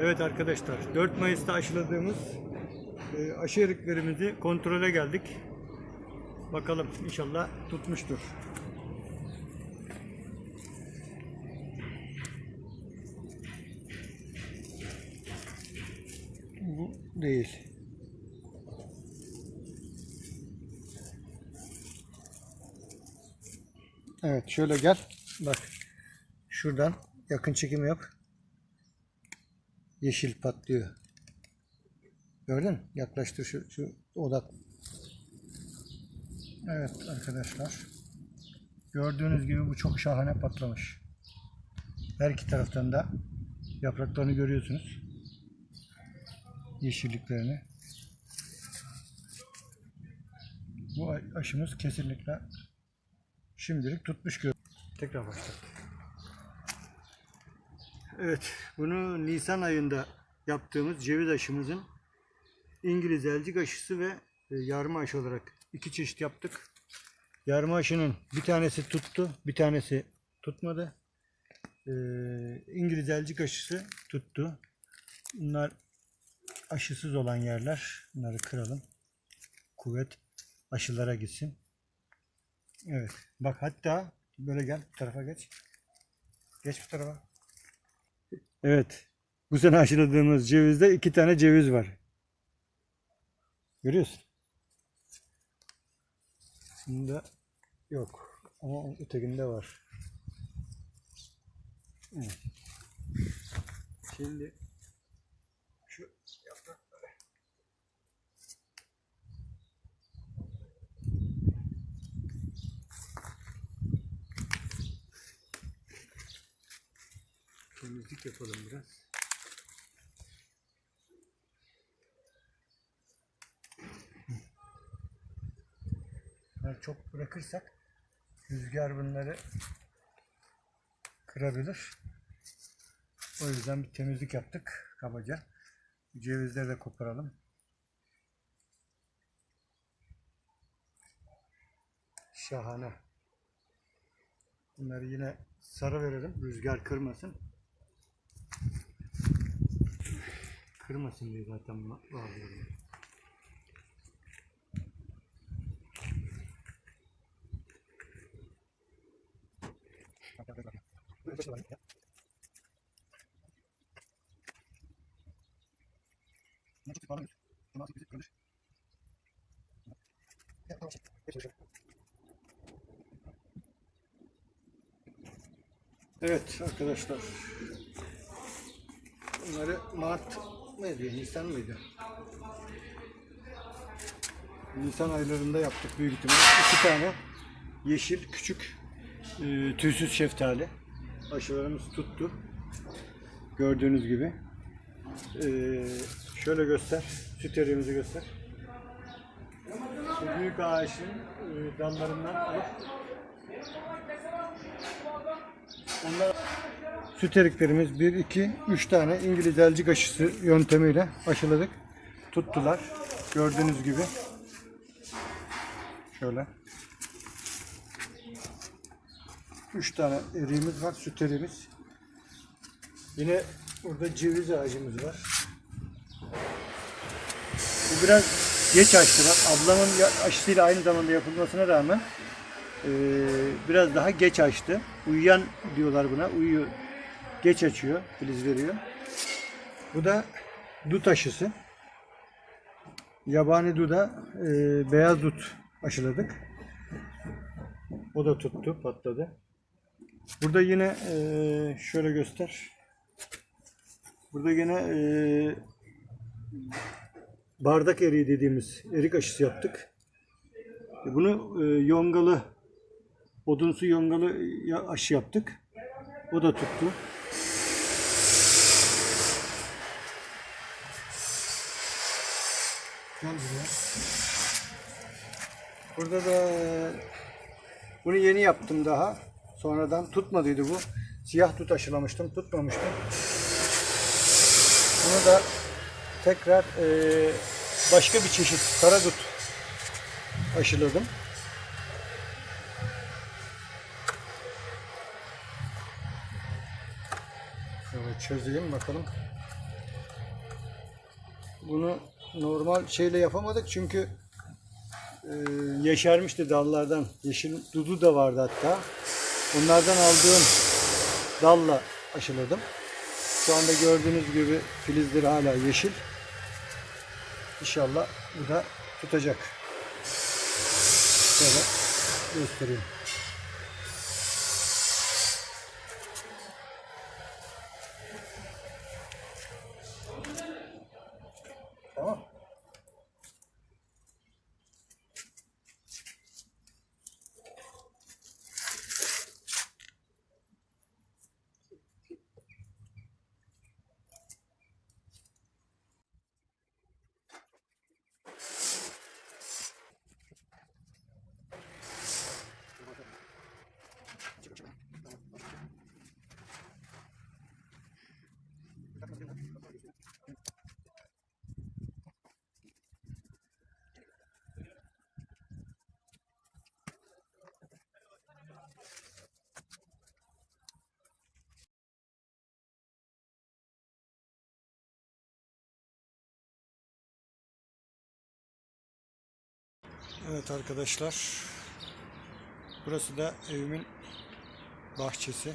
Evet arkadaşlar 4 Mayıs'ta aşıladığımız e, aşı eriklerimizi kontrole geldik. Bakalım inşallah tutmuştur. Bu değil. Evet şöyle gel. Bak. Şuradan yakın çekim yap. Yeşil patlıyor. Gördün mü? Yaklaştır şu, şu odak. Evet arkadaşlar. Gördüğünüz gibi bu çok şahane patlamış. Her iki taraftan da yapraklarını görüyorsunuz. Yeşilliklerini. Bu aşımız kesinlikle şimdilik tutmuş. Tekrar başladık. Evet, bunu Nisan ayında yaptığımız ceviz aşımızın İngiliz elcik aşısı ve e, yarma aşı olarak iki çeşit yaptık. Yarma aşının bir tanesi tuttu, bir tanesi tutmadı. Ee, İngiliz elcik aşısı tuttu. Bunlar aşısız olan yerler. Bunları kıralım. Kuvvet aşılara gitsin. Evet. Bak hatta böyle gel bu tarafa geç. Geç bu tarafa. Evet. Bu sene aşıladığımız cevizde iki tane ceviz var. Görüyorsun. Bunda yok. Ama ötekinde var. Evet. Şimdi şu yaprakları temizlik yapalım biraz. Bunları çok bırakırsak rüzgar bunları kırabilir. O yüzden bir temizlik yaptık kabaca. Cevizleri de koparalım. Şahane. Bunları yine sarı verelim. Rüzgar kırmasın. Kırmasın diye zaten var diyorum. Evet arkadaşlar. Bunları Mart mıydı? Nisan mıydı? Nisan aylarında yaptık büyük ihtimal. İki tane yeşil küçük e, tüysüz şeftali. Aşılarımız tuttu. Gördüğünüz gibi. E, şöyle göster. Süt eriğimizi göster. Bu büyük ağaçın e, dallarından alıp Onlar süt eriklerimiz 1, 2, 3 tane İngiliz elcik aşısı yöntemiyle aşıladık. Tuttular. Gördüğünüz gibi. Şöyle. 3 tane eriğimiz var. Süt eriğimiz. Yine burada ceviz ağacımız var. Bu biraz geç açtı bak. Ablamın aşısıyla aynı zamanda yapılmasına rağmen ee, biraz daha geç açtı. Uyuyan diyorlar buna. Uyuyor. Geç açıyor. Filiz veriyor. Bu da dut aşısı. Yabani duda e, beyaz dut aşıladık. O da tuttu, patladı. Burada yine e, şöyle göster. Burada yine e, bardak eriği dediğimiz erik aşısı yaptık. Bunu e, yongalı odunsu yongalı ya- aşı yaptık. O da tuttu. Gel buraya. Burada da e, bunu yeni yaptım daha. Sonradan tutmadıydı bu. Siyah tut aşılamıştım. Tutmamıştı. Bunu da tekrar e, başka bir çeşit kara dut aşıladım. Şöyle çözeyim bakalım. bunu normal şeyle yapamadık çünkü e, yeşermişti dallardan. Yeşil dudu da vardı hatta. Onlardan aldığım dalla aşıladım. Şu anda gördüğünüz gibi filizleri hala yeşil. İnşallah bu da tutacak. Şöyle göstereyim. Evet arkadaşlar. Burası da evimin bahçesi.